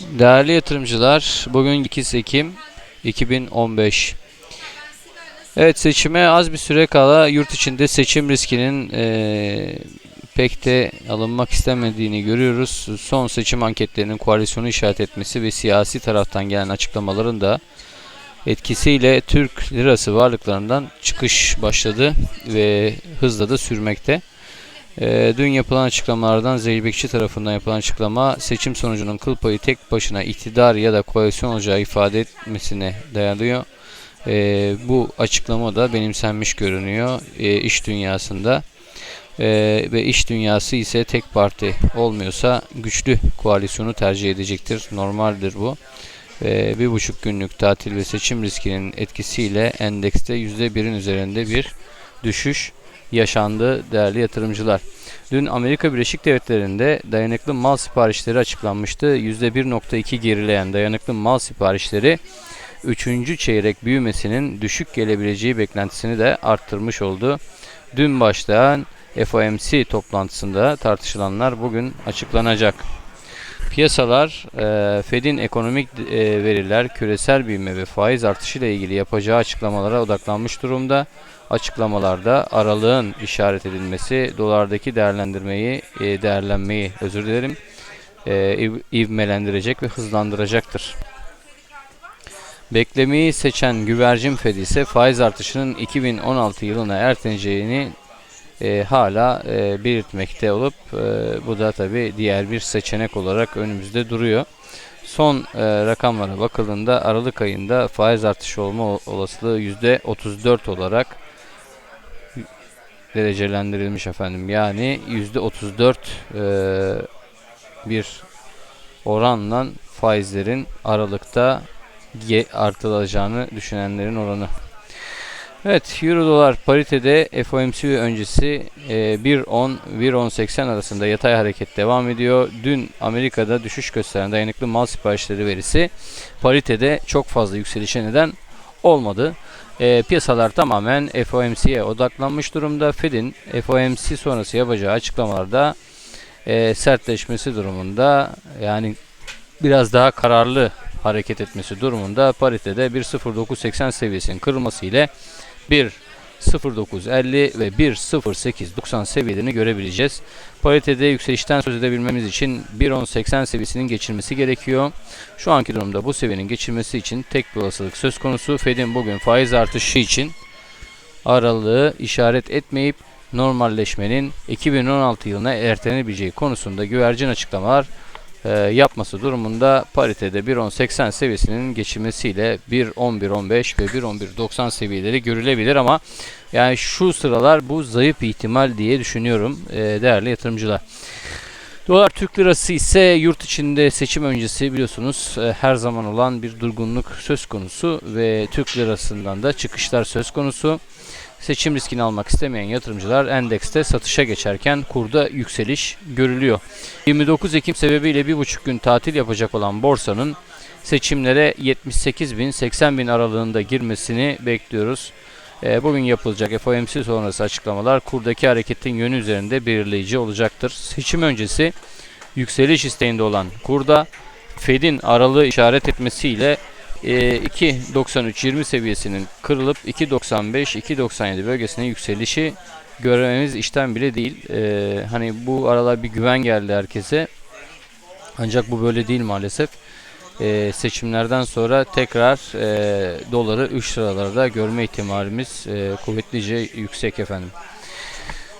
Değerli yatırımcılar, bugün 2 Ekim 2015. Evet seçime az bir süre kala yurt içinde seçim riskinin eee, pek de alınmak istemediğini görüyoruz. Son seçim anketlerinin koalisyonu işaret etmesi ve siyasi taraftan gelen açıklamaların da etkisiyle Türk lirası varlıklarından çıkış başladı ve hızla da sürmekte. Ee, dün yapılan açıklamalardan Zeybekçi tarafından yapılan açıklama seçim sonucunun kıl payı tek başına iktidar ya da koalisyon olacağı ifade etmesine dayanıyor. Ee, bu açıklama da benimsenmiş görünüyor e, iş dünyasında. Ee, ve iş dünyası ise tek parti olmuyorsa güçlü koalisyonu tercih edecektir. Normaldir bu. Ee, bir buçuk günlük tatil ve seçim riskinin etkisiyle endekste %1'in üzerinde bir düşüş yaşandı değerli yatırımcılar. Dün Amerika Birleşik Devletleri'nde dayanıklı mal siparişleri açıklanmıştı. %1.2 gerileyen dayanıklı mal siparişleri 3. çeyrek büyümesinin düşük gelebileceği beklentisini de arttırmış oldu. Dün başlayan FOMC toplantısında tartışılanlar bugün açıklanacak. Piyasalar e, Fed'in ekonomik e, veriler, küresel büyüme ve faiz artışı ile ilgili yapacağı açıklamalara odaklanmış durumda. Açıklamalarda aralığın işaret edilmesi dolardaki değerlendirmeyi, e, değerlenmeyi özür dilerim, e, iv- ivmelendirecek ve hızlandıracaktır. Beklemeyi seçen güvercin Fed ise faiz artışının 2016 yılına erteleyeceğini e, hala e, belirtmekte olup e, bu da tabi diğer bir seçenek olarak önümüzde duruyor. Son e, rakamlara bakıldığında Aralık ayında faiz artışı olma olasılığı %34 olarak derecelendirilmiş efendim. Yani %34 e, bir oranla faizlerin Aralık'ta artırılacağını düşünenlerin oranı. Evet, Euro dolar paritede FOMC öncesi e, 1.10 1.10.80 arasında yatay hareket devam ediyor. Dün Amerika'da düşüş gösteren dayanıklı mal siparişleri verisi paritede çok fazla yükselişe neden olmadı. E, piyasalar tamamen FOMC'ye odaklanmış durumda. Fed'in FOMC sonrası yapacağı açıklamalarda e, sertleşmesi durumunda yani biraz daha kararlı hareket etmesi durumunda paritede 1.0980 seviyesinin kırılması ile 1.0950 ve 1.0890 seviyelerini görebileceğiz. Paritede yükselişten söz edebilmemiz için 1.1080 seviyesinin geçilmesi gerekiyor. Şu anki durumda bu seviyenin geçilmesi için tek bir olasılık söz konusu. Fed'in bugün faiz artışı için aralığı işaret etmeyip normalleşmenin 2016 yılına ertelenebileceği konusunda güvercin açıklamalar e, yapması durumunda paritede 1.1080 seviyesinin geçilmesiyle 1.11.15 ve 1.11.90 seviyeleri görülebilir ama yani şu sıralar bu zayıf ihtimal diye düşünüyorum e, değerli yatırımcılar. Dolar Türk Lirası ise yurt içinde seçim öncesi biliyorsunuz e, her zaman olan bir durgunluk söz konusu ve Türk Lirası'ndan da çıkışlar söz konusu. Seçim riskini almak istemeyen yatırımcılar endekste satışa geçerken kurda yükseliş görülüyor. 29 Ekim sebebiyle bir buçuk gün tatil yapacak olan borsanın seçimlere 78 bin 80 bin aralığında girmesini bekliyoruz. Ee, Bugün yapılacak FOMC sonrası açıklamalar kurdaki hareketin yönü üzerinde belirleyici olacaktır. Seçim öncesi yükseliş isteğinde olan kurda Fed'in aralığı işaret etmesiyle e, 2.93-20 seviyesinin kırılıp 2.95-2.97 bölgesine yükselişi görmemiz işten bile değil. E, hani bu aralar bir güven geldi herkese. Ancak bu böyle değil maalesef. E, seçimlerden sonra tekrar e, doları 3 liralarda görme ihtimalimiz e, kuvvetlice yüksek efendim.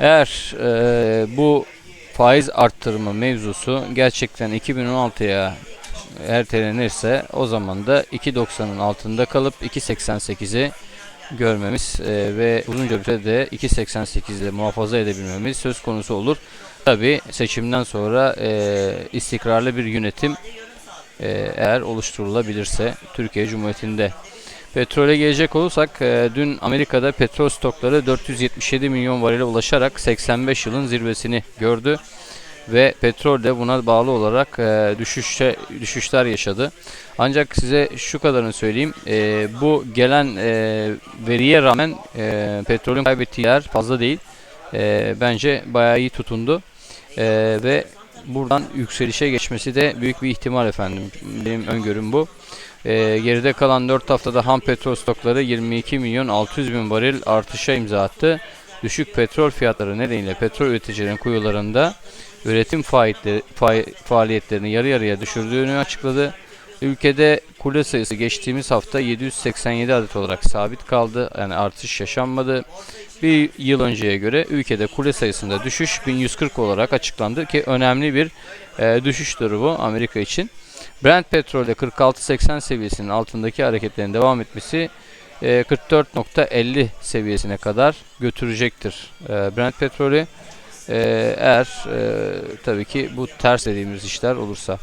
Eğer e, bu faiz arttırma mevzusu gerçekten 2016'ya ertelenirse o zaman da 2.90'ın altında kalıp 2.88'i görmemiz e, ve uzunca bir sürede 2.88'de muhafaza edebilmemiz söz konusu olur. Tabi seçimden sonra e, istikrarlı bir yönetim e, eğer oluşturulabilirse Türkiye Cumhuriyeti'nde. Petrole gelecek olursak e, dün Amerika'da petrol stokları 477 milyon varile ulaşarak 85 yılın zirvesini gördü ve petrol de buna bağlı olarak e, düşüşe düşüşler yaşadı. Ancak size şu kadarını söyleyeyim. e, bu gelen e, veriye rağmen e, petrolün kaybettiği yer fazla değil. E, bence bayağı iyi tutundu. E, ve buradan yükselişe geçmesi de büyük bir ihtimal efendim. Benim öngörüm bu. Ee, geride kalan 4 haftada ham petrol stokları 22 milyon 600 bin varil artışa imza attı. Düşük petrol fiyatları nedeniyle petrol üreticilerin kuyularında üretim faaliyetleri, fa- faaliyetlerini yarı yarıya düşürdüğünü açıkladı. Ülkede kule sayısı geçtiğimiz hafta 787 adet olarak sabit kaldı. Yani artış yaşanmadı. Bir yıl önceye göre ülkede kule sayısında düşüş 1140 olarak açıklandı ki önemli bir e, düşüştür bu Amerika için. Brent petrolde 46.80 seviyesinin altındaki hareketlerin devam etmesi e, 44.50 seviyesine kadar götürecektir e, Brent petrolü. E, eğer e, tabii ki bu ters dediğimiz işler olursa.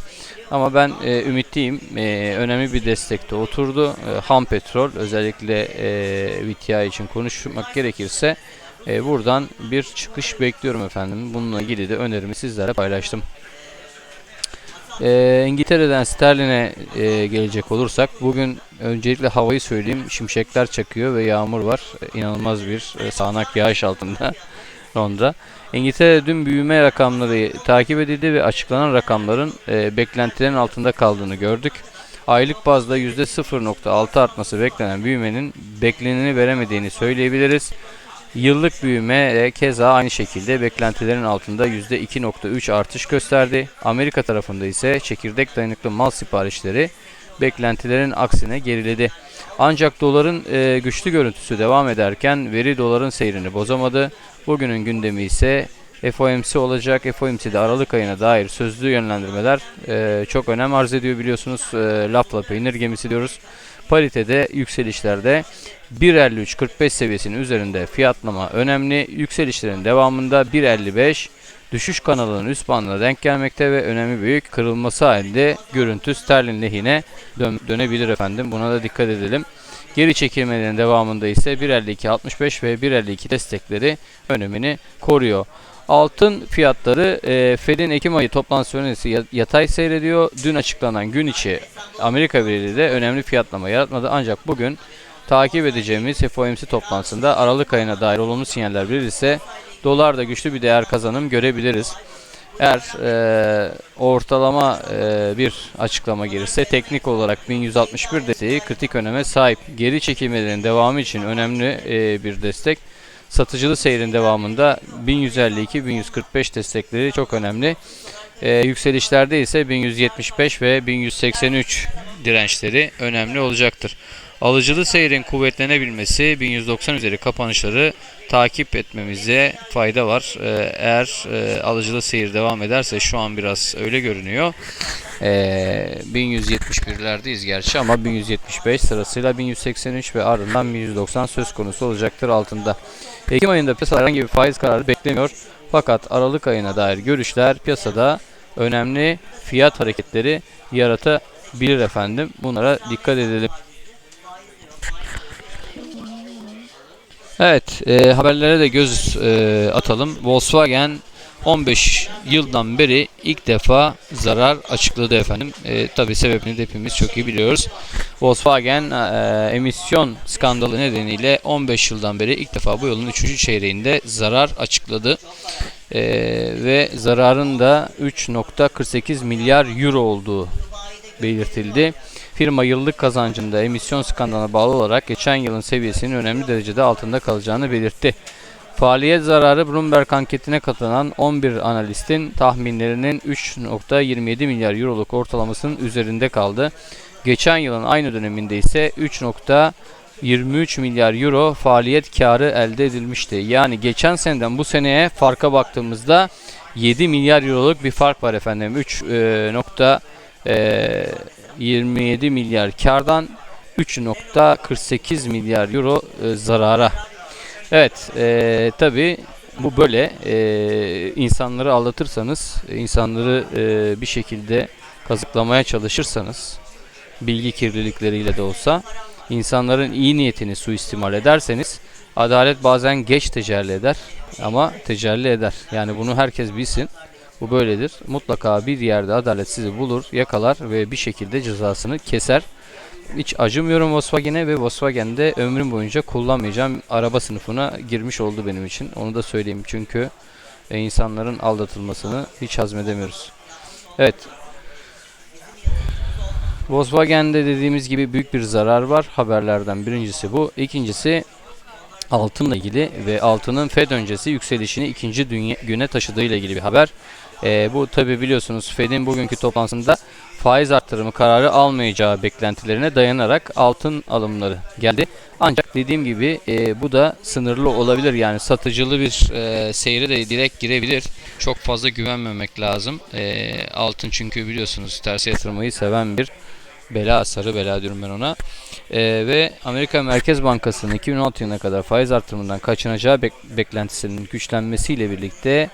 Ama ben e, ümitliyim. E, önemli bir destekte oturdu. E, ham petrol özellikle e, VTI için konuşmak gerekirse e, buradan bir çıkış bekliyorum efendim. Bununla ilgili de önerimi sizlerle paylaştım. E, İngiltere'den sterline e, gelecek olursak bugün öncelikle havayı söyleyeyim. Şimşekler çakıyor ve yağmur var. E, inanılmaz bir e, sağanak yağış altında Londra. İngiltere dün büyüme rakamları takip edildi ve açıklanan rakamların e, beklentilerin altında kaldığını gördük. Aylık bazda %0.6 artması beklenen büyümenin bekleneni veremediğini söyleyebiliriz. Yıllık büyüme de keza aynı şekilde beklentilerin altında %2.3 artış gösterdi. Amerika tarafında ise çekirdek dayanıklı mal siparişleri beklentilerin aksine geriledi. Ancak doların e, güçlü görüntüsü devam ederken veri doların seyrini bozamadı. Bugünün gündemi ise FOMC olacak. FOMC'de Aralık ayına dair sözlü yönlendirmeler e, çok önem arz ediyor biliyorsunuz. E, lafla peynir gemisi diyoruz. Paritede yükselişlerde 1.53-45 seviyesinin üzerinde fiyatlama önemli. Yükselişlerin devamında 1.55 düşüş kanalının üst bandına denk gelmekte ve önemli büyük kırılması halinde görüntü sterlin lehine dön dönebilir efendim. Buna da dikkat edelim. Geri çekilmelerin devamında ise 1.52.65 ve 1.52 destekleri önemini koruyor. Altın fiyatları e, Fed'in Ekim ayı toplantısı öncesi yatay seyrediyor. Dün açıklanan gün içi Amerika verileri de önemli fiyatlama yaratmadı. Ancak bugün takip edeceğimiz FOMC toplantısında Aralık ayına dair olumlu sinyaller verirse dolarda güçlü bir değer kazanım görebiliriz. Eğer e, ortalama e, bir açıklama gelirse teknik olarak 1161 desteği kritik öneme sahip. Geri çekilmelerin devamı için önemli e, bir destek. Satıcılı seyrin devamında 1152-1145 destekleri çok önemli. E, yükselişlerde ise 1175 ve 1183 dirençleri önemli olacaktır. Alıcılı seyrin kuvvetlenebilmesi 1190 üzeri kapanışları takip etmemize fayda var. Ee, eğer e, alıcılı seyir devam ederse şu an biraz öyle görünüyor. Ee, 1171'lerdeyiz gerçi ama 1175 sırasıyla 1183 ve ardından 1190 söz konusu olacaktır altında. Ekim ayında piyasada herhangi bir faiz kararı beklemiyor. Fakat Aralık ayına dair görüşler piyasada önemli fiyat hareketleri yaratabilir efendim. Bunlara dikkat edelim. Evet, e, haberlere de göz e, atalım. Volkswagen 15 yıldan beri ilk defa zarar açıkladı efendim. E, Tabi sebebini de hepimiz çok iyi biliyoruz. Volkswagen e, emisyon skandalı nedeniyle 15 yıldan beri ilk defa bu yılın 3. çeyreğinde zarar açıkladı. E, ve zararın da 3.48 milyar euro olduğu belirtildi. Firma yıllık kazancında emisyon skandalına bağlı olarak geçen yılın seviyesinin önemli derecede altında kalacağını belirtti. Faaliyet zararı Bloomberg anketine katılan 11 analistin tahminlerinin 3.27 milyar euroluk ortalamasının üzerinde kaldı. Geçen yılın aynı döneminde ise 3.23 milyar euro faaliyet karı elde edilmişti. Yani geçen seneden bu seneye farka baktığımızda 7 milyar euroluk bir fark var efendim. 3 e, e, 27 milyar kardan 3.48 milyar euro e, zarara. Evet e, tabi bu böyle e, insanları aldatırsanız insanları e, bir şekilde kazıklamaya çalışırsanız bilgi kirlilikleriyle de olsa insanların iyi niyetini suistimal ederseniz adalet bazen geç tecelli eder ama tecelli eder. Yani bunu herkes bilsin. Bu böyledir. Mutlaka bir yerde adalet sizi bulur, yakalar ve bir şekilde cezasını keser. Hiç acımıyorum Volkswagen'e ve Volkswagen'de ömrüm boyunca kullanmayacağım araba sınıfına girmiş oldu benim için. Onu da söyleyeyim çünkü ve insanların aldatılmasını hiç hazmedemiyoruz. Evet. Volkswagen'de dediğimiz gibi büyük bir zarar var. Haberlerden birincisi bu. İkincisi altınla ilgili ve altının Fed öncesi yükselişini ikinci güne taşıdığı ile ilgili bir haber. Ee, bu tabi biliyorsunuz Fed'in bugünkü toplantısında faiz arttırımı kararı almayacağı beklentilerine dayanarak altın alımları geldi. Ancak dediğim gibi e, bu da sınırlı olabilir yani satıcılı bir e, seyre de direkt girebilir. Çok fazla güvenmemek lazım. E, altın çünkü biliyorsunuz terse yatırmayı seven bir bela sarı bela diyorum ben ona. E, ve Amerika Merkez Bankası'nın 2016 yılına kadar faiz artırımından kaçınacağı bek- beklentisinin güçlenmesiyle birlikte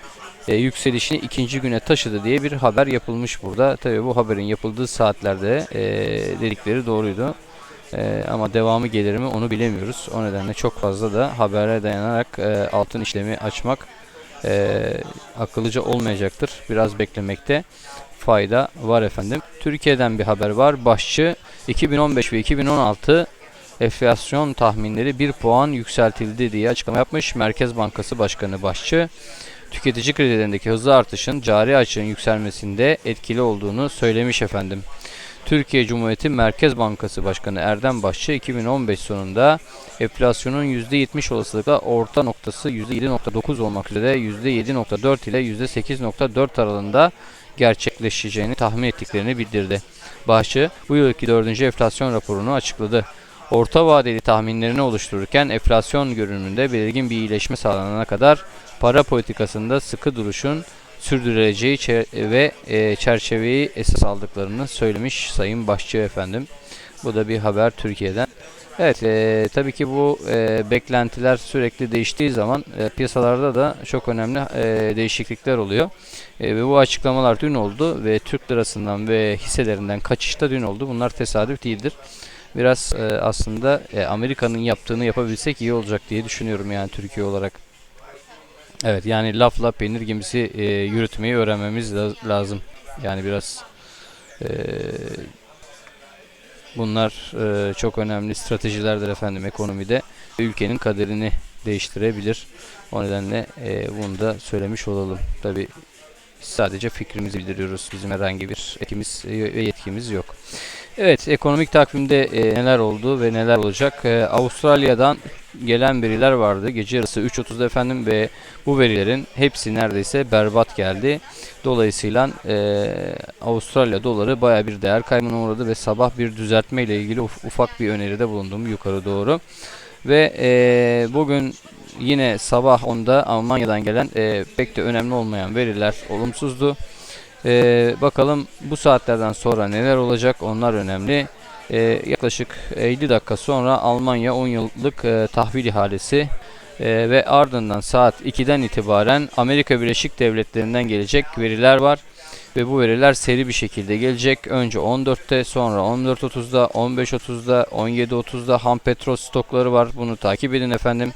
e, yükselişini ikinci güne taşıdı diye bir haber yapılmış burada. Tabi bu haberin yapıldığı saatlerde e, dedikleri doğruydu. E, ama devamı gelir mi onu bilemiyoruz. O nedenle çok fazla da habere dayanarak e, altın işlemi açmak e, akıllıca olmayacaktır. Biraz beklemekte fayda var efendim. Türkiye'den bir haber var. Başçı 2015 ve 2016 enflasyon tahminleri 1 puan yükseltildi diye açıklama yapmış. Merkez Bankası Başkanı Başçı tüketici kredilerindeki hızlı artışın cari açığın yükselmesinde etkili olduğunu söylemiş efendim. Türkiye Cumhuriyeti Merkez Bankası Başkanı Erdem Başçı 2015 sonunda enflasyonun %70 olasılıkla orta noktası %7.9 olmak üzere %7.4 ile %8.4 aralığında gerçekleşeceğini tahmin ettiklerini bildirdi. Başçı bu yılki 4. enflasyon raporunu açıkladı. Orta vadeli tahminlerini oluştururken enflasyon görünümünde belirgin bir iyileşme sağlanana kadar para politikasında sıkı duruşun sürdürüleceği ve e, çerçeveyi esas aldıklarını söylemiş Sayın Başçı efendim. Bu da bir haber Türkiye'den. Evet, e, tabii ki bu e, beklentiler sürekli değiştiği zaman e, piyasalarda da çok önemli e, değişiklikler oluyor. E, ve bu açıklamalar dün oldu ve Türk lirasından ve hisselerinden kaçışta dün oldu. Bunlar tesadüf değildir. Biraz e, aslında e, Amerika'nın yaptığını yapabilsek iyi olacak diye düşünüyorum yani Türkiye olarak. Evet yani lafla peynir gemisi e, yürütmeyi öğrenmemiz la- lazım. Yani biraz e, bunlar e, çok önemli stratejilerdir efendim ekonomide. Ülkenin kaderini değiştirebilir. O nedenle e, bunu da söylemiş olalım. Tabi sadece fikrimizi bildiriyoruz. Bizim herhangi bir etkimiz ve yetkimiz yok. Evet, ekonomik takvimde e, neler oldu ve neler olacak? E, Avustralya'dan gelen veriler vardı. Gece yarısı 3.30'da efendim ve bu verilerin hepsi neredeyse berbat geldi. Dolayısıyla e, Avustralya doları baya bir değer kaybına uğradı ve sabah bir düzeltme ile ilgili uf- ufak bir öneride bulundum yukarı doğru. Ve e, bugün yine sabah 10'da Almanya'dan gelen e, pek de önemli olmayan veriler olumsuzdu. Ee, bakalım bu saatlerden sonra neler olacak onlar önemli. Ee, yaklaşık 50 dakika sonra Almanya 10 yıllık e, tahvil ihalesi e, ve ardından saat 2'den itibaren Amerika Birleşik Devletleri'nden gelecek veriler var. Ve bu veriler seri bir şekilde gelecek. Önce 14'te sonra 14.30'da 15.30'da 17.30'da ham petrol stokları var. Bunu takip edin efendim.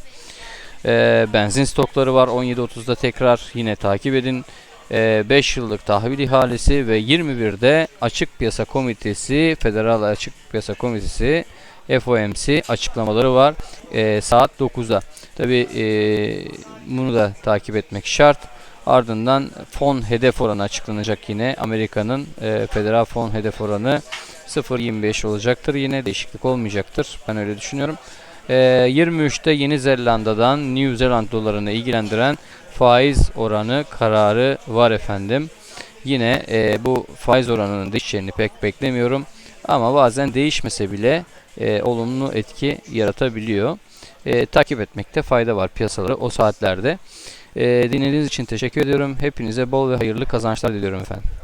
Ee, benzin stokları var 17.30'da tekrar yine takip edin. 5 yıllık tahvil ihalesi ve 21'de Açık Piyasa Komitesi, Federal Açık Piyasa Komitesi FOMC açıklamaları var e, saat 9'da. Tabi e, bunu da takip etmek şart. Ardından fon hedef oranı açıklanacak yine. Amerika'nın e, federal fon hedef oranı 0.25 olacaktır. Yine değişiklik olmayacaktır. Ben öyle düşünüyorum. E, 23'te Yeni Zelanda'dan New Zealand dolarını ilgilendiren faiz oranı kararı var efendim. Yine e, bu faiz oranının değişeceğini pek beklemiyorum. Ama bazen değişmese bile e, olumlu etki yaratabiliyor. E, takip etmekte fayda var piyasaları o saatlerde. E, dinlediğiniz için teşekkür ediyorum. Hepinize bol ve hayırlı kazançlar diliyorum efendim.